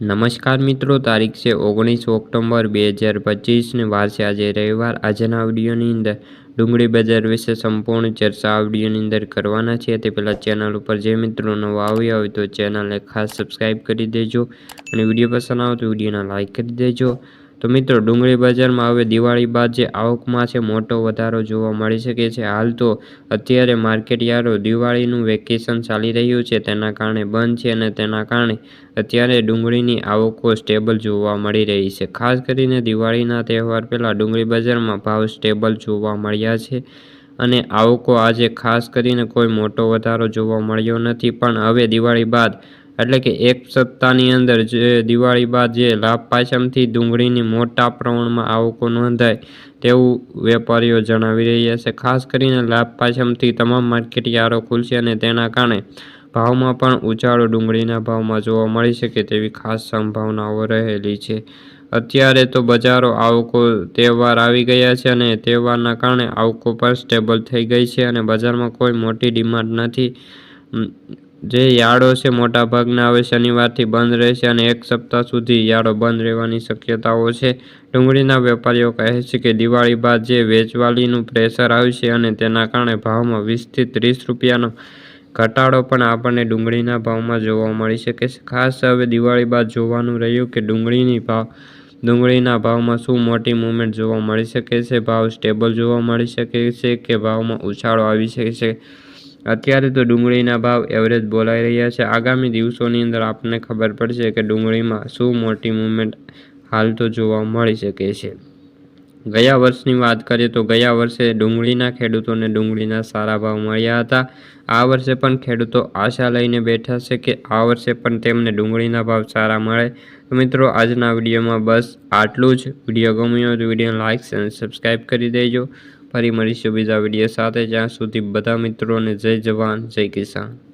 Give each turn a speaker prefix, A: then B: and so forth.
A: નમસ્કાર મિત્રો, તારીખ છે ઓગણીસ ઓક્ટોબર બે હજાર પચીસને વાર છે આજે રવિવાર. આજના વિડીયોની અંદર ડુંગળી બજાર વિશે સંપૂર્ણ ચર્ચા આ અંદર કરવાના છે. તે પહેલાં ચેનલ ઉપર જે મિત્રો નવા આવ્યા હોય તો ચેનલને ખાસ સબસ્ક્રાઈબ કરી દેજો અને વીડિયો પસંદ આવે તો વિડીયોને લાઇક કરી દેજો. તો મિત્રો, ડુંગળી બજારમાં હવે દિવાળી બાદ જે આવકમાં છે, મોટો વધારો જોવા મળી શકે છે. હાલ તો અત્યારે માર્કેટયાર્ડો દિવાળીનું વેકેશન ચાલી રહ્યું છે. તેના કારણે બંધ છે અને તેના કારણે અત્યારે ડુંગળીની આવકો સ્ટેબલ જોવા મળી રહી છે. ખાસ કરીને દિવાળીના તહેવાર પહેલાં ડુંગળી બજારમાં ભાવ સ્ટેબલ જોવા મળ્યા છે અને આવકો આજે ખાસ કરીને કોઈ મોટો વધારો જોવા મળ્યો નથી. પણ હવે દિવાળી બાદ એટલે કે એક સપ્તાહની અંદર જે દિવાળી બાદ જે લાભ પાછમથી ડુંગળીની મોટા પ્રમાણમાં આવકો નોંધાય તેવું વેપારીઓ જણાવી રહ્યા છે. ખાસ કરીને લાભ પાછમથી તમામ માર્કેટ યાર્ડો ખુલશે અને તેના કારણે ભાવમાં પણ ઉછાળો ડુંગળીના ભાવમાં જોવા મળી શકે તેવી ખાસ સંભાવનાઓ રહેલી છે. અત્યારે તો બજારો આવકો તહેવાર આવી ગયા છે અને તહેવારના કારણે આવકો પણ સ્ટેબલ થઈ ગઈ છે અને બજારમાં કોઈ મોટી ડિમાન્ડ નથી. જે યાર્ડો છે મોટા ભાગના હવે શનિવારથી બંધ રહેશે અને એક સપ્તાહ સુધી યાર્ડો બંધ રહેવાની શક્યતાઓ છે. ડુંગળીના વેપારીઓ કહે છે કે દિવાળી બાદ જે વેચવાલીનું પ્રેશર આવશે અને તેના કારણે ભાવમાં વીસથી ત્રીસ રૂપિયાનો ઘટાડો પણ આપણને ડુંગળીના ભાવમાં જોવા મળી શકે છે. ખાસ હવે દિવાળી બાદ જોવાનું રહ્યું કે ડુંગળીની ભાવ, ડુંગળીના ભાવમાં શું મોટી મૂવમેન્ટ જોવા મળી શકે છે? ભાવ સ્ટેબલ જોવા મળી શકે છે કે ભાવમાં ઉછાળો આવી શકે છે? અત્યારે તો ડુંગળીના ભાવ એવરેજ બોલાઈ રહ્યા છે. આગામી દિવસોની અંદર આપણને ખબર પડશે કે ડુંગળીમાં શું મોટી મુવમેન્ટ હાલ તો જોવા મળી શકે છે. ગયા વર્ષની વાત કરીએ તો ગયા વર્ષે ડુંગળીના ખેડૂતોને ડુંગળીના સારા ભાવ મળ્યા હતા. આ વર્ષે પણ ખેડૂતો આશા લઈને બેઠા છે કે આ વર્ષે પણ તેમને ડુંગળીના ભાવ સારા મળે. તો મિત્રો, આજના વિડીયોમાં બસ આટલું જ. વીડિયો ગમ્યો તો વીડિયો લાઇક અને સબસ્ક્રાઈબ કરી દેજો. ફરી મળીશું બીજા વીડિયો સાથે. જ્યાં સુધી બધા મિત્રોને જય જવાન જય કિસાન.